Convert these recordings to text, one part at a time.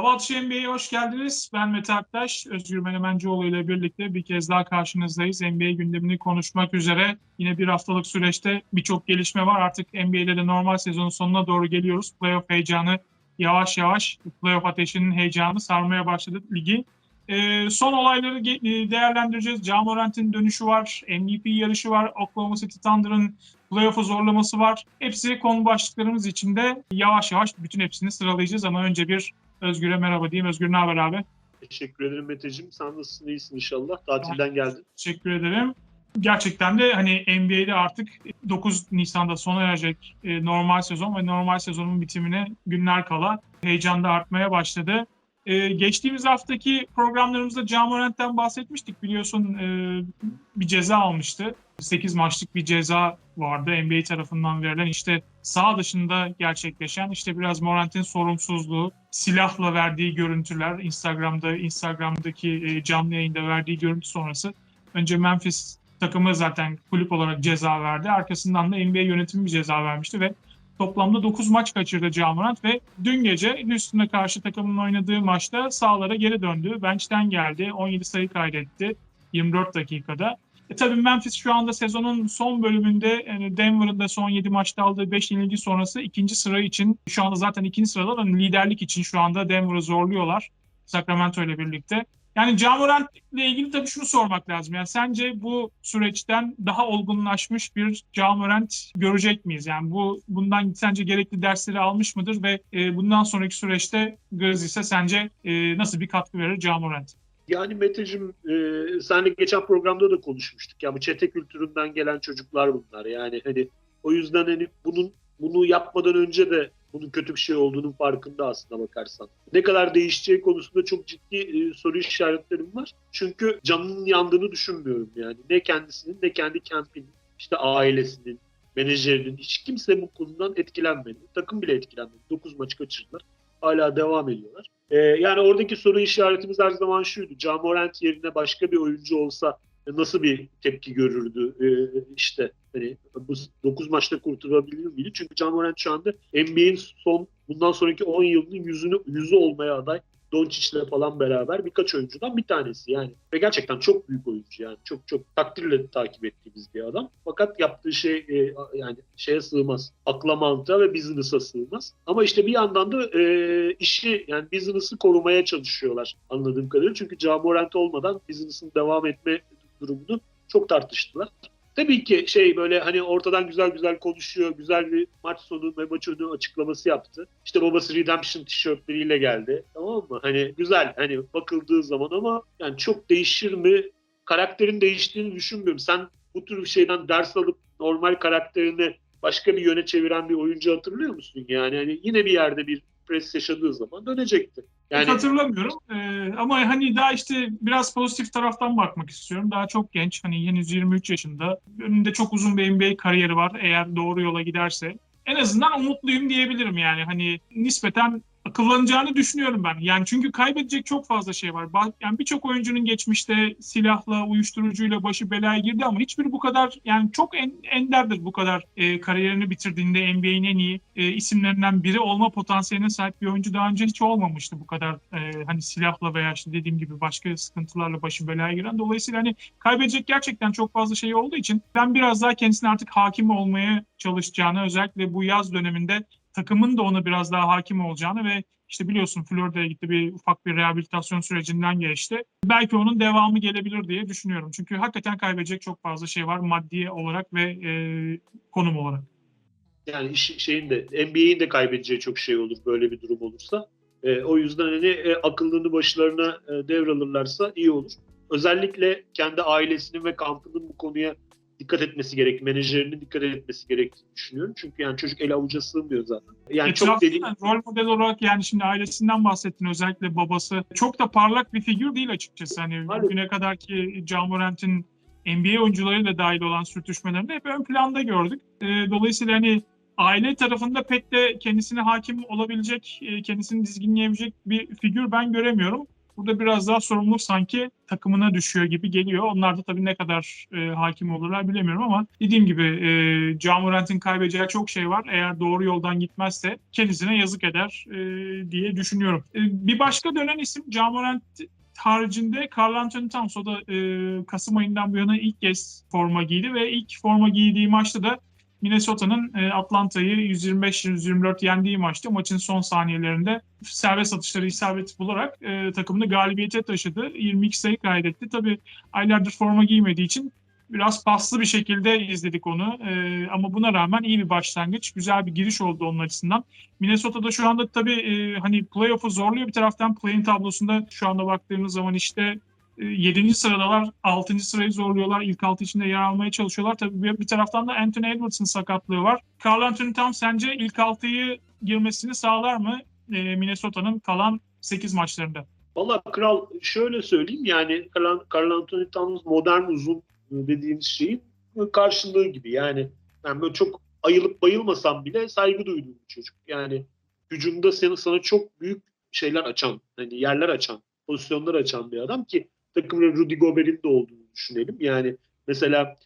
Hava Atışı NBA'ye hoş geldiniz. Ben Mete Aktaş, Özgür Menemencioğlu ile birlikte bir kez daha karşınızdayız. NBA gündemini konuşmak üzere yine bir haftalık süreçte birçok gelişme var. Artık NBA'de de normal sezonun sonuna doğru geliyoruz. Playoff heyecanı yavaş yavaş, playoff ateşinin heyecanı sarmaya başladı ligi. Ee, son olayları ge- değerlendireceğiz. Ja Morant'in dönüşü var, MVP yarışı var, Oklahoma City Thunder'ın playoff'u zorlaması var. Hepsi konu başlıklarımız içinde yavaş yavaş bütün hepsini sıralayacağız ama önce bir Özgür'e merhaba diyeyim. Özgür ne haber abi? Teşekkür ederim Meteciğim. Sen nasılsın? İyisin inşallah. Tatilden geldin. Teşekkür ederim. Gerçekten de hani NBA'de artık 9 Nisan'da sona erecek e, normal sezon ve normal sezonun bitimine günler kala heyecan da artmaya başladı. E, geçtiğimiz haftaki programlarımızda Ja Morant'ten bahsetmiştik. Biliyorsun e, bir ceza almıştı. 8 maçlık bir ceza vardı NBA tarafından verilen işte sağ dışında gerçekleşen işte biraz Morant'in sorumsuzluğu, silahla verdiği görüntüler, Instagram'da Instagram'daki e, canlı yayında verdiği görüntü sonrası önce Memphis takımı zaten kulüp olarak ceza verdi. Arkasından da NBA yönetimi bir ceza vermişti ve toplamda 9 maç kaçırdı Ja Morant ve dün gece Houston'a karşı takımın oynadığı maçta sahalara geri döndü. Bench'ten geldi. 17 sayı kaydetti 24 dakikada. E tabii Memphis şu anda sezonun son bölümünde yani Denver'ın da son 7 maçta aldığı 5 yenilgi sonrası ikinci sıra için şu anda zaten ikinci sırada ama liderlik için şu anda Denver'ı zorluyorlar Sacramento ile birlikte. Yani Ja Morant ile ilgili tabii şunu sormak lazım. Yani sence bu süreçten daha olgunlaşmış bir Ja Morant görecek miyiz? Yani bu bundan sence gerekli dersleri almış mıdır ve e, bundan sonraki süreçte Grizzlies'e sence e, nasıl bir katkı verir Ja Morant? Yani Meteciğim e, seninle geçen programda da konuşmuştuk. Ya bu çete kültüründen gelen çocuklar bunlar. Yani hani o yüzden hani bunun bunu yapmadan önce de bunun kötü bir şey olduğunun farkında aslında bakarsan. Ne kadar değişeceği konusunda çok ciddi e, soru işaretlerim var. Çünkü canının yandığını düşünmüyorum yani. Ne kendisinin ne kendi kentinin, işte ailesinin, menajerinin hiç kimse bu konudan etkilenmedi. Takım bile etkilenmedi. 9 maç kaçırdılar. Hala devam ediyorlar. Ee, yani oradaki soru işaretimiz her zaman şuydu. Ja Morant yerine başka bir oyuncu olsa nasıl bir tepki görürdü ee, işte hani bu 9 maçta kurtarabilir miydi? Çünkü Ja Morant şu anda NBA'in son bundan sonraki 10 yılının yüzünü yüzü olmaya aday. Doncic'le falan beraber birkaç oyuncudan bir tanesi yani. Ve gerçekten çok büyük oyuncu yani. Çok çok takdirle takip ettiğimiz bir adam. Fakat yaptığı şey e, yani şeye sığmaz. Akla mantığa ve business'a sığmaz. Ama işte bir yandan da e, işi yani business'ı korumaya çalışıyorlar anladığım kadarıyla. Çünkü Ja Morant olmadan business'ın devam etme durumunu çok tartıştılar. Tabii ki şey böyle hani ortadan güzel güzel konuşuyor, güzel bir maç sonu ve maç önü açıklaması yaptı. İşte babası Redemption tişörtleriyle geldi. Tamam mı? Hani güzel hani bakıldığı zaman ama yani çok değişir mi? Karakterin değiştiğini düşünmüyorum. Sen bu tür bir şeyden ders alıp normal karakterini başka bir yöne çeviren bir oyuncu hatırlıyor musun? Yani hani yine bir yerde bir pres yaşadığı zaman dönecekti. Yani... Hiç hatırlamıyorum ee, ama hani daha işte biraz pozitif taraftan bakmak istiyorum. Daha çok genç hani henüz 23 yaşında. Önünde çok uzun bir NBA kariyeri var eğer doğru yola giderse. En azından umutluyum diyebilirim yani hani nispeten akıllanacağını düşünüyorum ben. Yani çünkü kaybedecek çok fazla şey var. Yani birçok oyuncunun geçmişte silahla, uyuşturucuyla başı belaya girdi ama hiçbiri bu kadar yani çok en, enderdir bu kadar e, kariyerini bitirdiğinde NBA'in en iyi e, isimlerinden biri olma potansiyeline sahip bir oyuncu daha önce hiç olmamıştı bu kadar e, hani silahla veya işte dediğim gibi başka sıkıntılarla başı belaya giren. Dolayısıyla hani kaybedecek gerçekten çok fazla şey olduğu için ben biraz daha kendisine artık hakim olmaya çalışacağını özellikle bu yaz döneminde takımın da ona biraz daha hakim olacağını ve işte biliyorsun Florida'ya gitti bir ufak bir rehabilitasyon sürecinden geçti. Belki onun devamı gelebilir diye düşünüyorum. Çünkü hakikaten kaybedecek çok fazla şey var maddi olarak ve e, konum olarak. Yani şeyin de NBA'in de kaybedeceği çok şey olur böyle bir durum olursa. E, o yüzden hani e, akıllını başlarına e, devralırlarsa iyi olur. Özellikle kendi ailesinin ve kampının bu konuya dikkat etmesi gerek, menajerinin dikkat etmesi gerektiğini düşünüyorum. Çünkü yani çocuk el avuca sığmıyor zaten. Yani Etrafında çok dedik. Rol model olarak yani şimdi ailesinden bahsettin özellikle babası. Çok da parlak bir figür değil açıkçası. Hani Hayır. bugüne kadar ki Ja Morant'in NBA oyuncularıyla dahil olan sürtüşmelerinde hep ön planda gördük. Dolayısıyla hani aile tarafında pek de kendisine hakim olabilecek, kendisini dizginleyebilecek bir figür ben göremiyorum. Burada biraz daha sorumluluk sanki takımına düşüyor gibi geliyor. Onlar da tabii ne kadar e, hakim olurlar bilemiyorum ama dediğim gibi e, Ja Morant'in kaybedeceği çok şey var. Eğer doğru yoldan gitmezse kendisine yazık eder e, diye düşünüyorum. E, bir başka dönen isim Ja Morant haricinde Carl Anthony Towns o da e, Kasım ayından bu yana ilk kez forma giydi ve ilk forma giydiği maçta da Minnesota'nın e, Atlanta'yı 125-124 yendiği maçta maçın son saniyelerinde serbest atışları isabet bularak e, takımını galibiyete taşıdı. 22 sayı kaydetti. Tabii aylardır forma giymediği için biraz paslı bir şekilde izledik onu. E, ama buna rağmen iyi bir başlangıç. Güzel bir giriş oldu onun açısından. Minnesota'da şu anda tabii e, hani playoff'u zorluyor bir taraftan. Play'in tablosunda şu anda baktığımız zaman işte 7. sıradalar, 6. sırayı zorluyorlar. İlk 6 içinde yer almaya çalışıyorlar. Tabii bir, taraftan da Anthony Edwards'ın sakatlığı var. Carl Anthony Towns sence ilk 6'yı girmesini sağlar mı e, Minnesota'nın kalan 8 maçlarında? Valla Kral şöyle söyleyeyim yani Carl, Anthony Towns modern uzun dediğimiz şeyin karşılığı gibi. Yani ben böyle çok ayılıp bayılmasam bile saygı duyduğum bir çocuk. Yani hücumda seni sana çok büyük şeyler açan, hani yerler açan, pozisyonlar açan bir adam ki takımda Rudy Gobert'in de olduğunu düşünelim. Yani mesela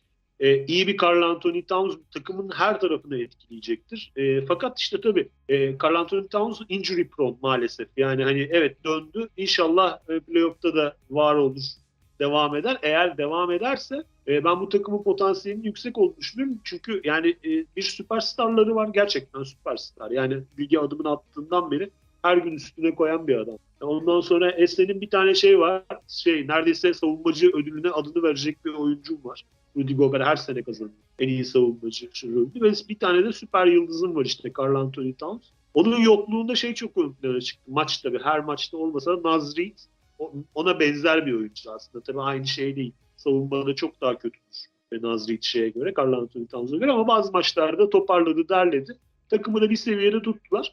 e, iyi bir Carl Anthony Towns takımın her tarafını etkileyecektir. E, fakat işte tabii e, Carl Anthony Towns injury prone maalesef. Yani hani evet döndü. İnşallah e, playoff'ta da var olur devam eder. Eğer devam ederse e, ben bu takımın potansiyelinin yüksek olduğunu düşünüyorum. Çünkü yani e, bir süperstarları var. Gerçekten süperstar. Yani lige adımını attığından beri her gün üstüne koyan bir adam. Ondan sonra Esen'in bir tane şey var. Şey neredeyse savunmacı ödülüne adını verecek bir oyuncum var. Rudy Gobert her sene kazanıyor. En iyi savunmacı ödülü. Ve bir tane de süper yıldızım var işte Carl Anthony Towns. Onun yokluğunda şey çok ön plana çıktı. Maç tabii her maçta olmasa Naz Reid ona benzer bir oyuncu aslında. Tabii aynı şey değil. Savunmada çok daha kötüdür. Ve Naz Reid şeye göre, Carl Anthony Towns'a göre ama bazı maçlarda toparladı, derledi. Takımı da bir seviyede tuttular.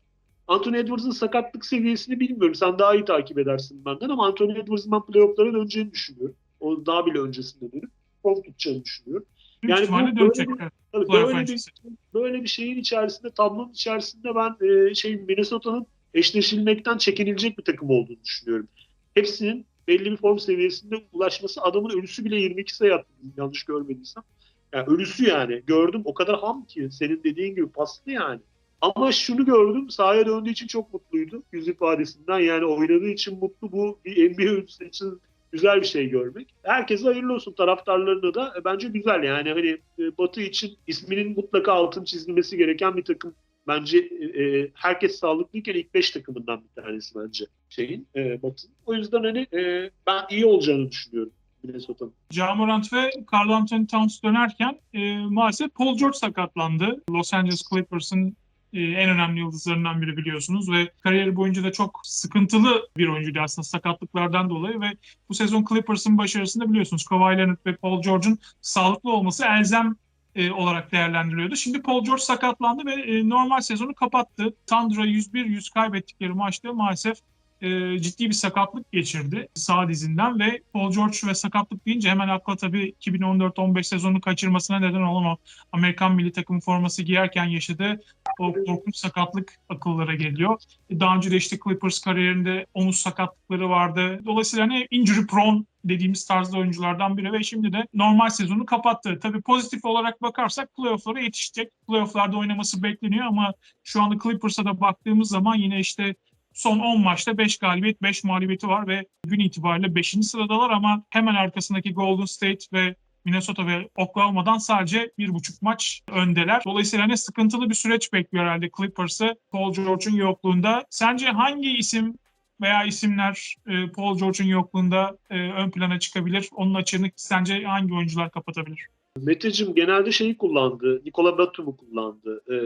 Anthony Edwards'ın sakatlık seviyesini bilmiyorum. Sen daha iyi takip edersin benden ama Anthony Edwards'ın ben playoff'lara döneceğini düşünüyorum. O daha bile öncesinde dönüp form tutacağını düşünüyorum. Yani bu böyle- evet. Tabii böyle bir, böyle bir şeyin içerisinde, tablonun içerisinde ben e, şey Minnesota'nın eşleşilmekten çekinilecek bir takım olduğunu düşünüyorum. Hepsinin belli bir form seviyesinde ulaşması adamın ölüsü bile 22 sayı attı yanlış görmediysem. Yani ölüsü yani. Gördüm o kadar ham ki senin dediğin gibi paslı yani. Ama şunu gördüm sahaya döndüğü için çok mutluydu yüz ifadesinden. Yani oynadığı için mutlu bu bir NBA oyuncusu için güzel bir şey görmek. Herkese hayırlı olsun taraftarlarına da e, bence güzel yani hani e, Batı için isminin mutlaka altın çizilmesi gereken bir takım. Bence e, e, herkes sağlıklıyken ilk 5 takımından bir tanesi bence şeyin e, Batı'nın. O yüzden hani e, ben iyi olacağını düşünüyorum Minnesota'nın. Ja Morant ve Carl Anthony Towns dönerken e, maalesef Paul George sakatlandı. Los Angeles Clippers'ın e, en önemli yıldızlarından biri biliyorsunuz ve kariyeri boyunca da çok sıkıntılı bir oyuncuydu aslında sakatlıklardan dolayı ve bu sezon Clippers'ın başarısında biliyorsunuz Kawhi Leonard ve Paul George'un sağlıklı olması elzem e, olarak değerlendiriliyordu. Şimdi Paul George sakatlandı ve e, normal sezonu kapattı. Thunder 101-100 kaybettikleri maçta maalesef e, ciddi bir sakatlık geçirdi sağ dizinden ve Paul George ve sakatlık deyince hemen akla tabii 2014-15 sezonu kaçırmasına neden olan o Amerikan milli takım forması giyerken yaşadığı o korkunç sakatlık akıllara geliyor. Daha önce de işte Clippers kariyerinde omuz sakatlıkları vardı. Dolayısıyla hani injury prone dediğimiz tarzda oyunculardan biri ve şimdi de normal sezonu kapattı. Tabii pozitif olarak bakarsak playoff'lara yetişecek. Playoff'larda oynaması bekleniyor ama şu anda Clippers'a da baktığımız zaman yine işte son 10 maçta 5 galibiyet 5 mağlubiyeti var ve gün itibariyle 5. sıradalar ama hemen arkasındaki Golden State ve Minnesota ve Oklahoma'dan sadece bir buçuk maç öndeler. Dolayısıyla hani sıkıntılı bir süreç bekliyor herhalde Clippers'ı Paul George'un yokluğunda. Sence hangi isim veya isimler e, Paul George'un yokluğunda e, ön plana çıkabilir? Onun açığını sence hangi oyuncular kapatabilir? Meteciğim genelde şeyi kullandı. Nikola Batum'u kullandı. E,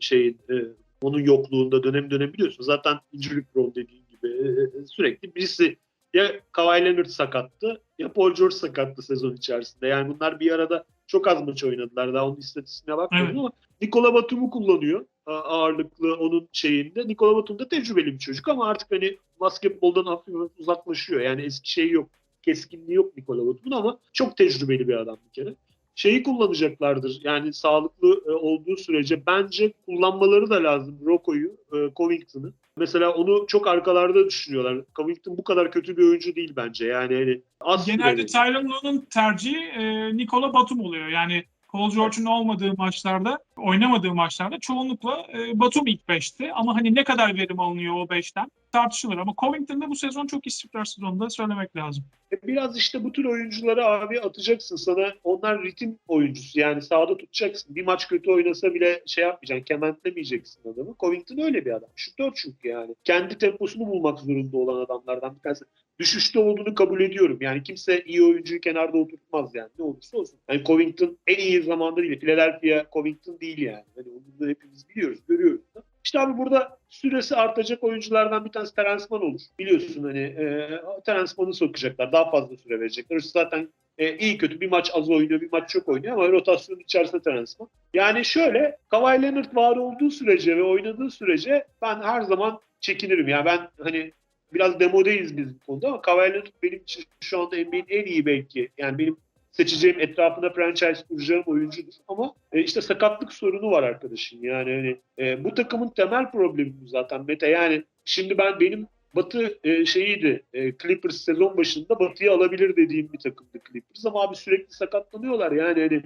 şeyin e, onun yokluğunda dönem dönem biliyorsun. Zaten injury prone dediğin gibi e, sürekli birisi ya Kawhi Leonard sakattı ya Paul George sakattı sezon içerisinde. Yani bunlar bir arada çok az maç oynadılar. Daha onun istatistiğine bakmadım Evet. ama Nikola Batum'u kullanıyor ağırlıklı onun şeyinde. Nikola Batum da tecrübeli bir çocuk ama artık hani basketboldan hafif uzaklaşıyor. Yani eski şey yok. Keskinliği yok Nikola Batum'un ama çok tecrübeli bir adam bir kere. Şeyi kullanacaklardır. Yani sağlıklı e, olduğu sürece bence kullanmaları da lazım Rocco'yu, e, Covington'ı. Mesela onu çok arkalarda düşünüyorlar. Covington bu kadar kötü bir oyuncu değil bence. Yani hani az Genelde. Tyron Lue'nun tercihi e, Nikola Batum oluyor. Yani Paul George'un olmadığı maçlarda, oynamadığı maçlarda çoğunlukla e, Batum ilk 5'ti. Ama hani ne kadar verim alınıyor o 5'ten tartışılır. Ama Covington'da bu sezon çok istikrarsız onu söylemek lazım. E, Biraz işte bu tür oyuncuları abi atacaksın sana. Onlar ritim oyuncusu yani sahada tutacaksın. Bir maç kötü oynasa bile şey yapmayacaksın, kementlemeyeceksin adamı. Covington öyle bir adam. Şutör çünkü yani. Kendi temposunu bulmak zorunda olan adamlardan bir tanesi. Düşüşte olduğunu kabul ediyorum. Yani kimse iyi oyuncuyu kenarda oturtmaz yani. Ne olursa olsun. Yani Covington en iyi zamanda değil. Philadelphia Covington değil yani. Hani onu da hepimiz biliyoruz, görüyoruz da. İşte abi burada süresi artacak oyunculardan bir tanesi Terence olur. Biliyorsun hani e, Terence sokacaklar. Daha fazla süre verecekler. O zaten e, iyi kötü bir maç az oynuyor, bir maç çok oynuyor ama rotasyonun içerisinde Terence. Yani şöyle Kawhi Leonard var olduğu sürece ve oynadığı sürece ben her zaman çekinirim. Yani ben hani biraz demodeyiz biz bu konuda ama Kawhi Leonard benim için şu anda NBA'in en iyi belki. Yani benim seçeceğim etrafına franchise kuracağım oyuncudur. Ama e, işte sakatlık sorunu var arkadaşın. Yani hani, e, bu takımın temel problemi zaten Mete. Yani şimdi ben benim Batı e, şeyiydi. E, Clippers sezon başında Batı'yı alabilir dediğim bir takımdı Clippers ama abi sürekli sakatlanıyorlar. Yani hani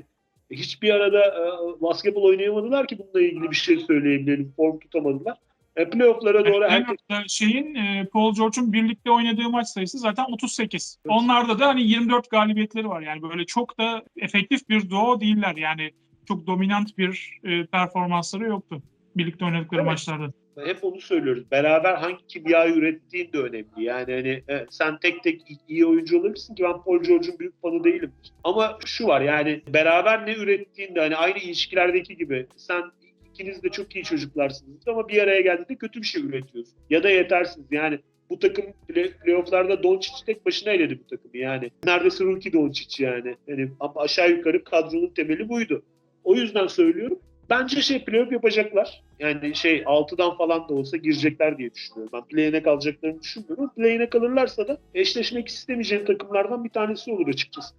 hiçbir arada e, basketbol oynayamadılar ki bununla ilgili bir şey söyleyebilelim. Form tutamadılar. E, playoff'lara doğru herkes Leonard'la şeyin e, Paul George'un birlikte oynadığı maç sayısı zaten 38. Evet. Onlarda da hani 24 galibiyetleri var. Yani böyle çok da efektif bir duo değiller. Yani çok dominant bir e, performansları yoktu birlikte oynadıkları Evet. maçlarda. hep onu söylüyoruz. Beraber hangi kimyayı ürettiğin de önemli. Yani hani e, sen tek tek iyi oyuncu olabilirsin ki ben Paul George'un büyük fanı değilim. Ama şu var yani beraber ne ürettiğinde hani aynı ilişkilerdeki gibi sen ikiniz de çok iyi çocuklarsınız ama bir araya geldiğinde kötü bir şey üretiyorsun. Ya da yetersiz. Yani bu takım play, playofflarda Doncic tek başına eledi bu takımı yani. Neredeyse rookie Doncic yani. yani. Aşağı yukarı kadronun temeli buydu. O yüzden söylüyorum. Bence şey playoff yapacaklar. Yani şey 6'dan falan da olsa girecekler diye düşünüyorum. Ben play'ine kalacaklarını düşünmüyorum. Play'ine kalırlarsa da eşleşmek istemeyeceğim takımlardan bir tanesi olur açıkçası.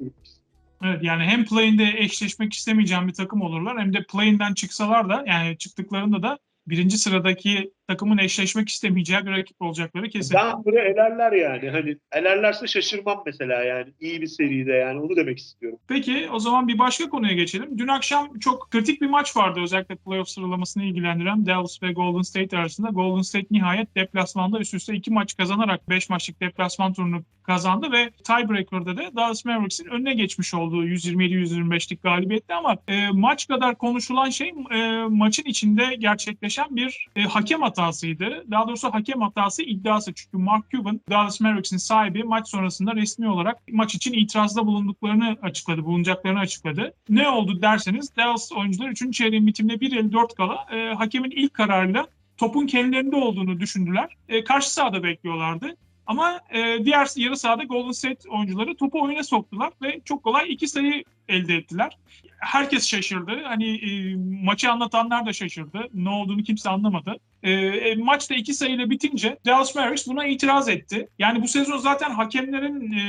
Evet yani hem play'inde eşleşmek istemeyeceğim bir takım olurlar hem de play'inden çıksalar da yani çıktıklarında da birinci sıradaki takımın eşleşmek istemeyeceği bir rakip olacakları kesin. Ben buraya elerler yani. Hani elerlerse şaşırmam mesela yani. iyi bir seride yani onu demek istiyorum. Peki o zaman bir başka konuya geçelim. Dün akşam çok kritik bir maç vardı özellikle playoff sıralamasını ilgilendiren Dallas ve Golden State arasında. Golden State nihayet deplasmanda üst üste iki maç kazanarak 5 maçlık deplasman turunu kazandı ve tiebreaker'da da Dallas Mavericks'in önüne geçmiş olduğu 127-125'lik galibiyetti ama e, maç kadar konuşulan şey e, maçın içinde gerçekleşen bir e, hakem hatasıydı. Daha doğrusu hakem hatası iddiası. Çünkü Mark Cuban, Dallas Mavericks'in sahibi maç sonrasında resmi olarak maç için itirazda bulunduklarını açıkladı, bulunacaklarını açıkladı. Ne oldu derseniz Dallas oyuncular 3. çeyreğin bitimine 1.54 kala e, hakemin ilk kararıyla topun kendilerinde olduğunu düşündüler. E, karşı sahada bekliyorlardı. Ama e, diğer yarı sahada Golden State oyuncuları topu oyuna soktular ve çok kolay iki sayı elde ettiler. Herkes şaşırdı. Hani e, maçı anlatanlar da şaşırdı. Ne olduğunu kimse anlamadı. E, e, maç da iki sayıyla bitince Dallas Mavericks buna itiraz etti. Yani bu sezon zaten hakemlerin e,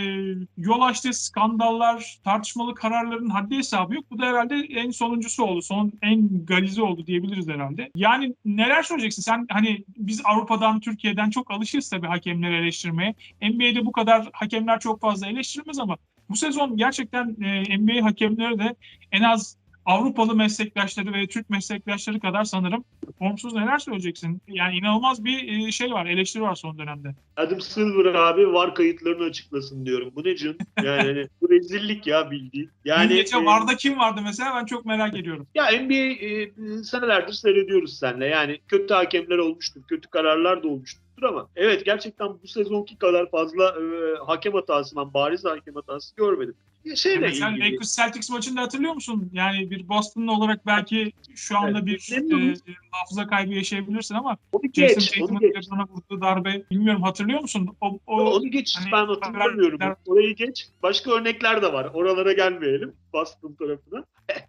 yol açtığı skandallar, tartışmalı kararların haddi hesabı yok. Bu da herhalde en sonuncusu oldu. Son en galizi oldu diyebiliriz herhalde. Yani neler söyleyeceksin? Sen hani biz Avrupa'dan, Türkiye'den çok alışırız tabii hakemleri eleştirmeye. NBA'de bu kadar hakemler çok fazla eleştirilmez ama bu sezon gerçekten e, NBA hakemleri de en az Avrupalı meslektaşları ve Türk meslektaşları kadar sanırım formsuz neler söyleyeceksin? Yani inanılmaz bir e, şey var, eleştiri var son dönemde. Adam Silver abi var kayıtlarını açıklasın diyorum. Bu ne cın? Yani hani, bu rezillik ya bildiğin. Yani, Yani gece e, Varda kim vardı mesela ben çok merak ediyorum. Ya NBA e, senelerdir seyrediyoruz seninle. Yani kötü hakemler olmuştur, kötü kararlar da olmuştur ama evet gerçekten bu sezonki kadar fazla e, hakem hatasından bariz hakem hatası görmedim. Ya şeyle mesela ilgili. Lakers Celtics maçında hatırlıyor musun? Yani bir Boston'lı olarak belki şu anda Evet, bir e, hafıza kaybı yaşayabilirsin ama Onu Jason geç, Tatum'un sana vurduğu darbe bilmiyorum hatırlıyor musun? O, o, Onu geç hani- ben hatırlamıyorum. haberler- Orayı geç. Başka örnekler de var. Oralara gelmeyelim. Boston tarafına.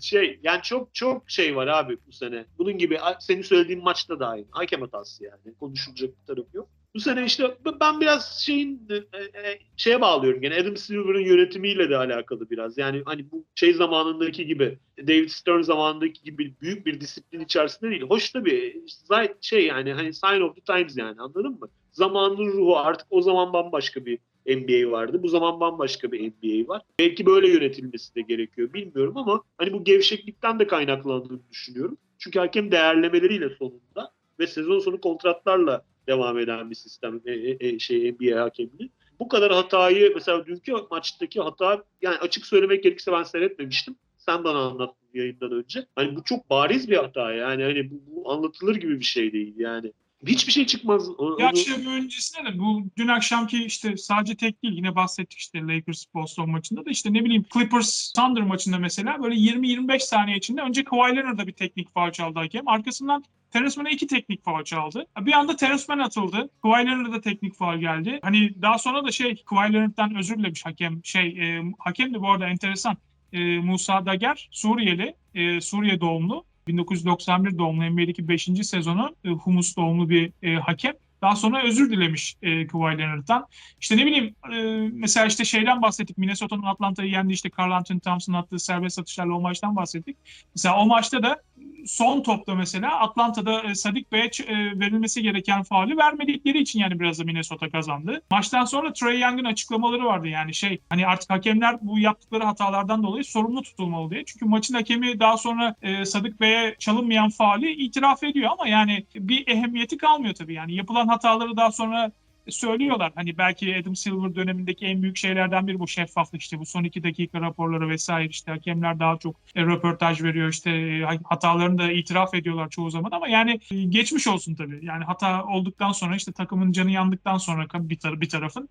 şey yani çok çok şey var abi bu sene. Bunun gibi senin söylediğin maçta da aynı. Hakem hatası yani. Konuşulacak bir tarafı yok. Bu sene işte ben biraz şeyin e, e, şeye bağlıyorum gene Adam Silver'ın yönetimiyle de alakalı biraz. Yani hani bu şey zamanındaki gibi David Stern zamanındaki gibi büyük bir disiplin içerisinde değil. Hoş tabii şey yani hani sign of the times yani anladın mı? Zamanın ruhu artık o zaman bambaşka bir NBA vardı. Bu zaman bambaşka bir NBA var. Belki böyle yönetilmesi de gerekiyor bilmiyorum ama hani bu gevşeklikten de kaynaklandığını düşünüyorum. Çünkü hakem değerlemeleriyle sonunda ve sezon sonu kontratlarla devam eden bir sistem e, e, e şey NBA hakemliği. Bu kadar hatayı mesela dünkü maçtaki hata yani açık söylemek gerekirse ben seyretmemiştim. Sen bana anlattın yayından önce. Hani bu çok bariz bir hata yani hani bu, bu anlatılır gibi bir şey değil yani. Hiçbir şey çıkmaz. Onu, ya işte öncesinde de bu dün akşamki işte sadece tek değil yine bahsettik işte Lakers Boston maçında da işte ne bileyim Clippers Thunder maçında mesela böyle 20-25 saniye içinde önce Kawhi Leonard'a bir teknik faul çaldı hakem. Arkasından Terence Mann'a iki teknik faul çaldı. Bir anda Terence Mann atıldı. Kawhi Leonard'a da teknik faul geldi. Hani daha sonra da şey Kawhi Leonard'dan özür dilemiş hakem. Şey e, hakem de bu arada enteresan. E, Musa Dager Suriyeli, e, Suriye doğumlu. 1991 doğumlu NBA'deki 5. sezonu e, Humus doğumlu bir e, hakem. Daha sonra özür dilemiş e, Kawhi Leonard'dan. İşte ne bileyim e, mesela işte şeyden bahsettik. Minnesota'nın Atlanta'yı yendi işte Carl Anthony Towns'ın attığı serbest atışlarla o maçtan bahsettik. Mesela o maçta da son topta mesela Atlanta'da e, Sadik Bey'e e, verilmesi gereken faali vermedikleri için yani biraz da Minnesota kazandı. Maçtan sonra Trey Young'ın açıklamaları vardı yani şey hani artık hakemler bu yaptıkları hatalardan dolayı sorumlu tutulmalı diye. Çünkü maçın hakemi daha sonra e, Sadık Bey'e çalınmayan faali itiraf ediyor ama yani bir ehemmiyeti kalmıyor tabii. Yani yapılan hataları daha sonra söylüyorlar. Hani belki Adam Silver dönemindeki en büyük şeylerden biri bu şeffaflık işte bu son iki dakika raporları vesaire işte hakemler daha çok e, röportaj veriyor işte e, hatalarını da itiraf ediyorlar çoğu zaman ama yani e, geçmiş olsun tabii. Yani hata olduktan sonra işte takımın canı yandıktan sonra bir, tar- bir tarafın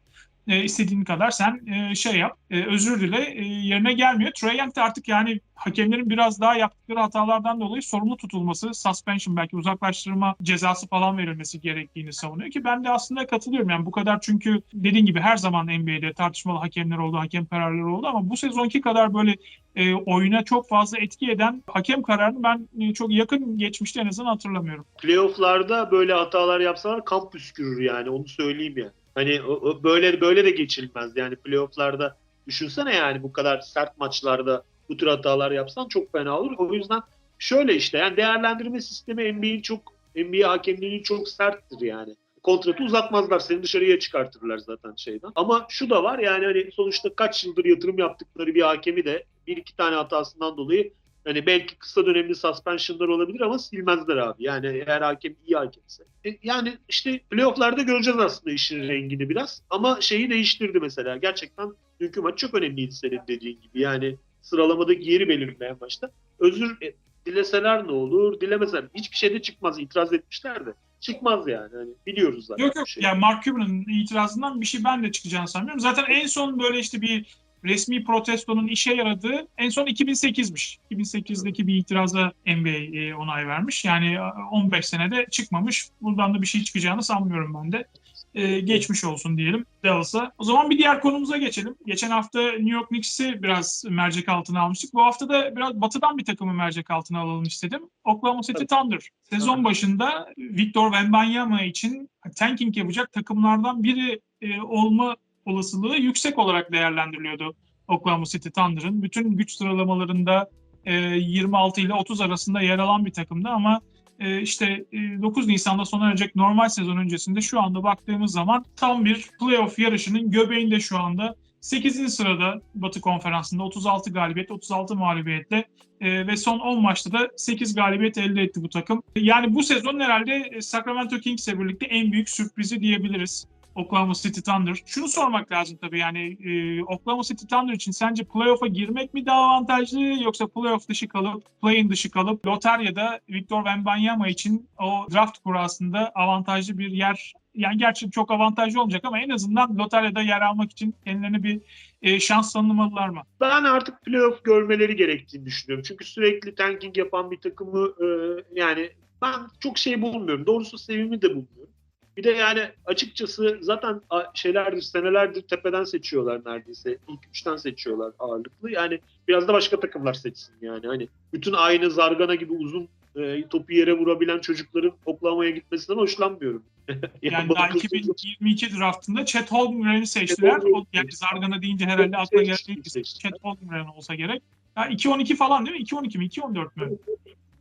e, istediğin kadar sen e, şey yap, e, özür dile e, yerine gelmiyor. Trey Young de artık yani hakemlerin biraz daha yaptıkları hatalardan dolayı sorumlu tutulması, suspension belki uzaklaştırma cezası falan verilmesi gerektiğini savunuyor ki ben de aslında katılıyorum. Yani bu kadar çünkü dediğin gibi her zaman NBA'de tartışmalı hakemler oldu, hakem kararları oldu ama bu sezonki kadar böyle e, oyuna çok fazla etki eden hakem kararını ben e, çok yakın geçmişte en azından hatırlamıyorum. Playoff'larda böyle hatalar yapsalar kamp püskürür yani onu söyleyeyim yani. Hani o, o, böyle böyle de geçilmez yani playoff'larda düşünsene yani bu kadar sert maçlarda bu tür hatalar yapsan çok fena olur. O yüzden şöyle işte yani değerlendirme sistemi NBA'in çok NBA hakemliğinin çok serttir yani. Kontratı uzatmazlar. Seni dışarıya çıkartırlar zaten şeyden. Ama şu da var yani hani sonuçta kaç yıldır yatırım yaptıkları bir hakemi de bir iki tane hatasından dolayı Hani belki kısa dönemli suspensionlar olabilir ama silmezler abi. Yani eğer hakem iyi hakemse. E, yani işte playofflarda göreceğiz aslında işin rengini biraz. Ama şeyi değiştirdi mesela. Gerçekten dünkü maç çok önemliydi senin dediğin gibi. Yani sıralamadaki yeri belirleyen maçta. Özür e, dileseler ne olur, dilemeseler hiçbir şeyde çıkmaz. İtiraz etmişler de. Çıkmaz yani. Hani biliyoruz zaten. Yok yok. Şey. Yani Mark Cuban'ın itirazından bir şey ben de çıkacağını sanmıyorum. Zaten en son böyle işte bir resmi protestonun işe yaradığı en son 2008'miş. 2008'deki bir itiraza NBA e, onay vermiş. Yani 15 e, senede çıkmamış. Buradan da bir şey çıkacağını sanmıyorum ben de. Ee, geçmiş olsun diyelim Dallas'a. O zaman bir diğer konumuza geçelim. Geçen hafta New York Knicks'i biraz mercek altına almıştık. Bu hafta da biraz batıdan bir takımı mercek altına alalım istedim. Oklahoma City Thunder. Sezon başında Victor Wembanyama için tanking yapacak takımlardan biri e, olma olasılığı yüksek olarak değerlendiriliyordu Oklahoma City Thunder'ın. Bütün güç sıralamalarında 26 e, ile 30 arasında yer alan bir takımdı ama e, işte 9 e, Nisan'da sona erecek normal sezon öncesinde şu anda baktığımız zaman tam bir playoff yarışının göbeğinde şu anda. 8. sırada Batı Konferansı'nda 36 galibiyet, 36 mağlubiyetle ve son 10 maçta da 8 galibiyet elde etti bu takım. Yani bu sezon herhalde Sacramento Kings'le birlikte en büyük sürprizi diyebiliriz. Oklahoma City Thunder. Şunu sormak lazım tabii yani e, Oklahoma City Thunder için sence playoff'a girmek mi daha avantajlı yoksa playoff dışı kalıp, play-in dışı kalıp lotaryada Victor Wembanyama için o draft kurasında avantajlı bir yer yani gerçi çok avantajlı olmayacak ama en azından lotaryada yer almak için kendilerine bir e, şans tanımalılar mı? Ben artık playoff görmeleri gerektiğini düşünüyorum. Çünkü sürekli tanking yapan bir takımı e, yani ben çok şey bulmuyorum. Doğrusu sevimi de bulmuyorum. Bir de yani açıkçası zaten şeylerdir, senelerdir tepeden seçiyorlar neredeyse. İlk üçten seçiyorlar ağırlıklı. Yani biraz da başka takımlar seçsin yani. Hani bütün aynı Zargana gibi uzun e, topu yere vurabilen çocukların Oklahoma'ya gitmesinden hoşlanmıyorum. Yani daha kızıyor. 2022 draftında Chet Holmgren'i seçtiler. O, yani Zargana deyince herhalde akla Seçtiler. Chet Holmgren olsa gerek. Ya 2-12 falan değil mi? 2-12 mi? 2-14 mü?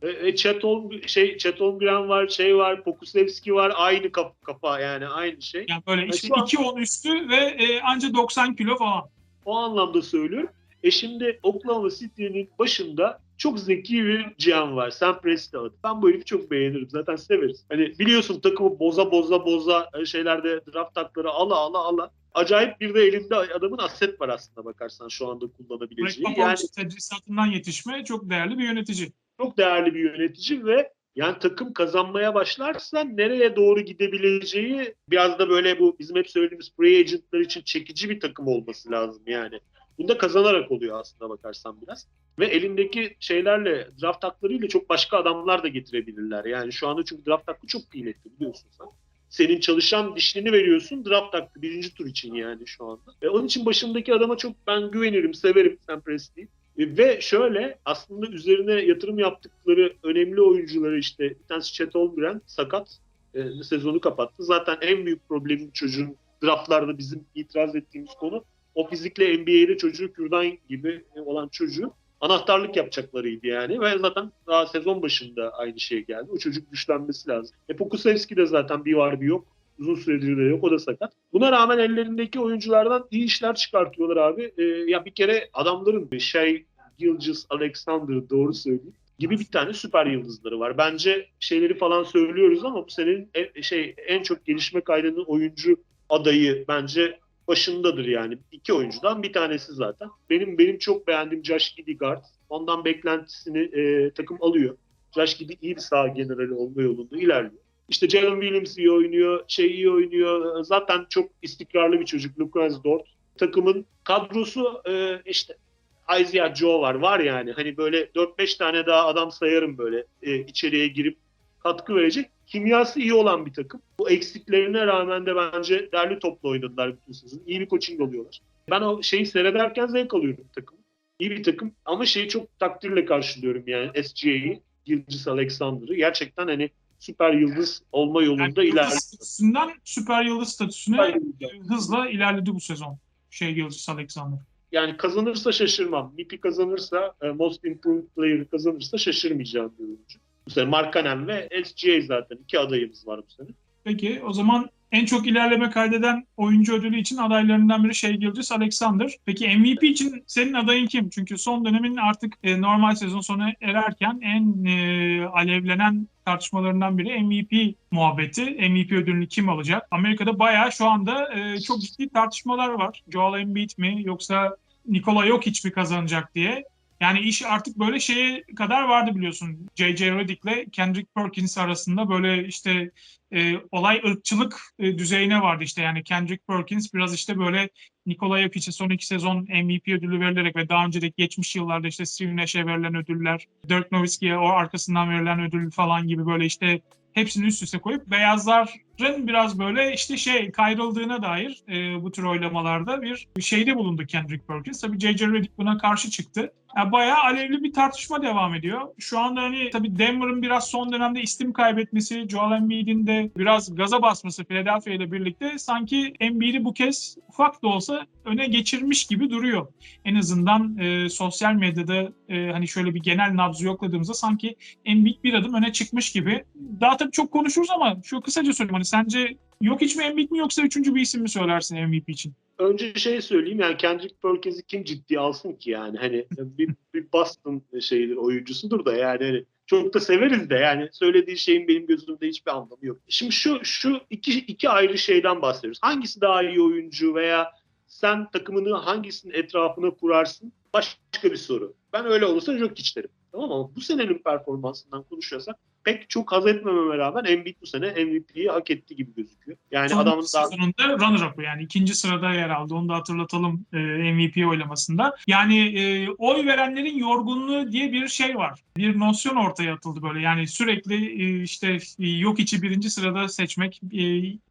E, e, Chet Holm- şey Holmgren var, şey var, Pokusevski var, aynı kap- kafa yani aynı şey. Yani böyle işte şu an- 2-10 üstü ve e, anca 90 kilo falan. O anlamda söylüyorum. E şimdi Oklahoma City'nin başında çok zeki bir GM var. Sam Presti adı. Ben bu herifi çok beğenirim. Zaten severiz. Hani biliyorsun takımı boza boza boza e, şeylerde draft takları ala ala ala. Acayip bir de elinde adamın aset var aslında bakarsan şu anda kullanabileceği. Yani Popovich tedrisatından yetişme çok değerli bir yönetici. Çok değerli bir yönetici ve yani takım kazanmaya başlarsa nereye doğru gidebileceği biraz da böyle bu bizim hep söylediğimiz free agentlar için çekici bir takım olması lazım yani. Bunda kazanarak oluyor aslında bakarsan biraz. Ve elindeki şeylerle draft haklarıyla çok başka adamlar da getirebilirler. Yani şu anda çünkü draft hakkı çok kıymetli biliyorsun sen. Senin çalışan dişlini veriyorsun draft hakkı birinci tur için yani şu anda. Ve onun için başındaki adama çok ben güvenirim, severim Sam Presti'yi. E, Ve şöyle aslında üzerine yatırım yaptıkları önemli oyuncuları işte bir tanesi Chet Holmgren sakat e, sezonu kapattı. Zaten en büyük problemi çocuğun draftlarda bizim itiraz ettiğimiz konu o fizikle NBA'de çocuğu kürdan gibi olan çocuğu anahtarlık yapacaklarıydı yani. Ve zaten daha sezon başında aynı şey geldi. O çocuk güçlenmesi lazım. E Pokusevski de zaten bir var bir yok. Uzun süredir de yok. O da sakat. Buna rağmen ellerindeki oyunculardan iyi işler çıkartıyorlar abi. E, ya bir kere adamların şey Gilgis Alexander doğru söyleyeyim gibi bir tane süper yıldızları var. Bence şeyleri falan söylüyoruz ama bu senin en, şey en çok gelişme kaydının oyuncu adayı bence başındadır yani. İki oyuncudan bir tanesi zaten. Benim benim çok beğendiğim Josh Giddey guard. Ondan beklentisini e, takım alıyor. Josh Giddey iyi bir saha generali olma yolunda ilerliyor. İşte Jalen Williams iyi oynuyor, şey iyi oynuyor. Zaten çok istikrarlı bir çocuk Lucas Dort. Takımın kadrosu e, işte Isaiah Joe var. Var yani. Hani böyle 4-5 tane daha adam sayarım böyle e, içeriye girip katkı verecek. Kimyası iyi olan bir takım. Bu eksiklerine rağmen de bence derli toplu oynadılar bütün sezon. İyi bir coaching alıyorlar. Ben o şeyi seyrederken zevk alıyorum takım. İyi bir takım ama şeyi çok takdirle karşılıyorum yani SGA'yı, Gilgis Alexander'ı. Gerçekten hani süper yıldız olma Yani yolunda yıldız ilerliyor. statüsünden süper yıldız statüsüne Süper yıldız. hızla ilerledi bu sezon. Şey Gilgis Alexander. Yani kazanırsa şaşırmam. Mipi kazanırsa, e, Most Improved Player kazanırsa şaşırmayacağım bir oyuncu. Bu sene Markkanen ve SGA zaten iki adayımız var bu sene. Peki o zaman en çok ilerleme kaydeden oyuncu ödülü için adaylarından biri Shea Gilgis Alexander. Peki MVP için senin adayın kim? Çünkü son dönemin artık e, normal sezon sonu ererken en e, alevlenen tartışmalarından biri MVP muhabbeti. MVP ödülünü kim alacak? Amerika'da bayağı şu anda e, çok ciddi tartışmalar var. Joel Embiid mi yoksa Nikola Jokic mi kazanacak diye. Yani iş artık böyle şeye kadar vardı biliyorsun. J.J. Redick'le Kendrick Perkins arasında böyle işte e, olay ırkçılık e, düzeyine vardı işte yani Kendrick Perkins biraz işte böyle Nikola Jokic'e son iki sezon MVP ödülü verilerek ve daha önceki geçmiş yıllarda işte Steve Nash'e verilen ödüller, Dirk Nowitzki'ye o arkasından verilen ödül falan gibi böyle işte hepsini üst üste koyup beyazların biraz böyle işte şey kayrıldığına dair e, bu tür oylamalarda bir şeyde bulundu Kendrick Perkins. Tabii J.J. Redick buna karşı çıktı. Yani bayağı alevli bir tartışma devam ediyor. Şu anda hani tabii Denver'ın biraz son dönemde istim kaybetmesi, Joel Embiid'in de biraz gaza basması Philadelphia ile birlikte sanki Embiid'i bu kez ufak da olsa öne geçirmiş gibi duruyor. En azından e, sosyal medyada e, hani şöyle bir genel nabzı yokladığımızda sanki Embiid bir adım öne çıkmış gibi. Daha tabii çok konuşuruz ama şu kısaca söyleyeyim hani sence yok hiç mi Embiid mi yoksa üçüncü bir isim mi söylersin MVP için? Önce şey söyleyeyim yani Kendrick Perkins'i kim ciddiye alsın ki yani hani bir, bir Boston şeyidir oyuncusudur da yani hani çok da severiz de yani söylediği şeyin benim gözümde hiçbir anlamı yok. Şimdi şu şu iki iki ayrı şeyden bahsediyoruz. Hangisi daha iyi oyuncu veya sen takımını hangisinin etrafına kurarsın? Başka bir soru. Ben öyle olursa Jokic derim. Tamam ama bu senenin performansından konuşuyorsak pek çok haz etmememe rağmen Embiid bu sene MVP'yi hak etti gibi gözüküyor. Yani Son adamın daha sezonunda runner-up'ı yani ikinci sırada yer aldı. Onu da hatırlatalım e, MVP oylamasında. Yani e, oy verenlerin yorgunluğu diye bir şey var. Bir nosyon ortaya atıldı böyle. Yani sürekli e, işte e, yok içi birinci sırada seçmek,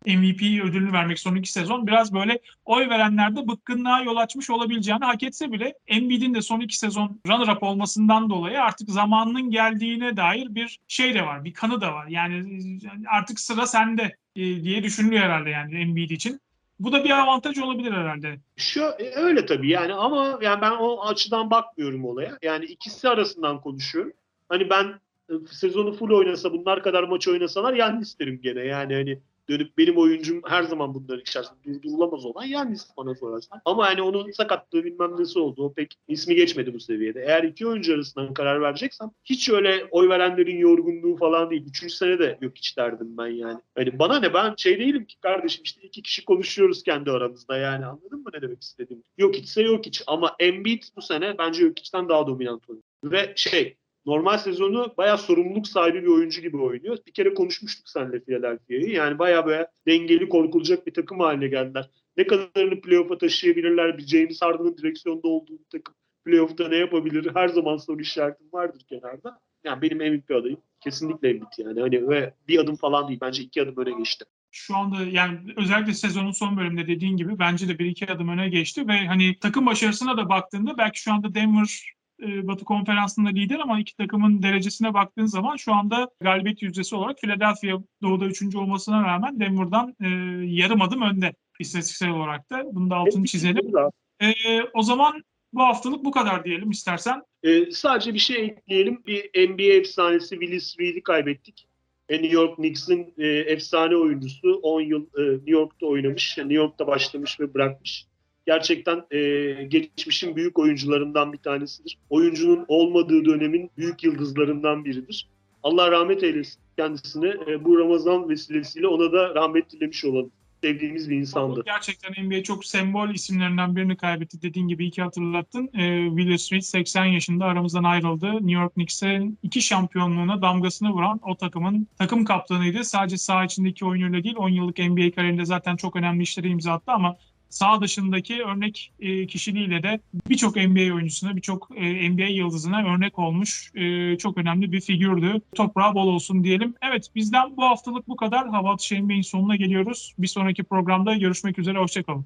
e, MVP ödülünü vermek son iki sezon biraz böyle oy verenlerde bıkkınlığa yol açmış olabileceğini hak etse bile Embiid'in de son iki sezon runner-up olmasından dolayı artık zamanının geldiğine dair bir şey de var. Bir kanı da var. Yani artık sıra sende e, diye düşünülüyor herhalde yani Embiid için. Bu da bir avantaj olabilir herhalde. Şu e, öyle tabii yani ama yani ben o açıdan bakmıyorum olaya. Yani ikisi arasından konuşuyorum. Hani ben e, sezonu full oynasa bunlar kadar maç oynasalar Yannis isterim gene. Yani hani dönüp benim oyuncum her zaman bunların içerisinde durdurulamaz olan Yannis bana sorarsan. Ama hani onun sakatlığı bilmem nesi oldu. O pek ismi geçmedi bu seviyede. Eğer iki oyuncu arasından karar vereceksem hiç öyle oy verenlerin yorgunluğu falan değil. Üçüncü sene de yok hiç derdim ben yani. Hani bana ne ben şey değilim ki kardeşim işte iki kişi konuşuyoruz kendi aramızda yani anladın mı ne demek istediğimi? Yok içse yok hiç ama Embiid bu sene bence yok içten daha dominant oynuyor. Ve şey normal sezonu bayağı sorumluluk sahibi bir oyuncu gibi oynuyor. Bir kere konuşmuştuk seninle Philadelphia'yı. Yani bayağı böyle dengeli korkulacak bir takım haline geldiler. Ne kadarını playoff'a taşıyabilirler? Bir James Harden'ın direksiyonda olduğu bir takım playoff'ta ne yapabilir? Her zaman soru işaretim vardır kenarda. Yani benim MVP adayım. Kesinlikle Embiid yani. Hani ve bir adım falan değil. Bence iki adım öne geçti. Şu anda yani özellikle sezonun son bölümünde dediğin gibi bence de bir iki adım öne geçti ve hani takım başarısına da baktığında belki şu anda Denver e, Batı Konferansı'nda lider ama iki takımın derecesine baktığın zaman şu anda galibiyet yüzdesi olarak Philadelphia doğuda üçüncü olmasına rağmen Denver'dan e, yarım adım önde istatistiksel olarak da. Bunu da altını çizelim. E, o zaman bu haftalık bu kadar diyelim istersen. Ee, sadece bir şey ekleyelim. Bir NBA efsanesi Willis Reed'i kaybettik. E, New York Knicks'in e, efsane oyuncusu. 10 yıl e, New York'ta oynamış. New York'ta başlamış ve bırakmış. Gerçekten e, geçmişin büyük oyuncularından bir tanesidir. Oyuncunun olmadığı dönemin büyük yıldızlarından biridir. Allah rahmet eylesin kendisine. E, bu Ramazan vesilesiyle ona da rahmet dilemiş olalım. Sevdiğimiz bir insandı. Gerçekten NBA çok sembol isimlerinden birini kaybetti. Dediğin gibi iki hatırlattın. Ee, Will Smith 80 yaşında aramızdan ayrıldı. New York Knicks'in iki şampiyonluğuna damgasını vuran o takımın takım kaptanıydı. Sadece saha içindeki oyunuyla değil 10 yıllık NBA kariyerinde zaten çok önemli işleri imza attı ama sağ dışındaki örnek e, kişiliğiyle de birçok NBA oyuncusuna, birçok e, NBA yıldızına örnek olmuş e, çok önemli bir figürdü. Toprağı bol olsun diyelim. Evet bizden bu haftalık bu kadar. Hava Atışı NBA'in sonuna geliyoruz. Bir sonraki programda görüşmek üzere. Hoşçakalın.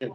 Evet.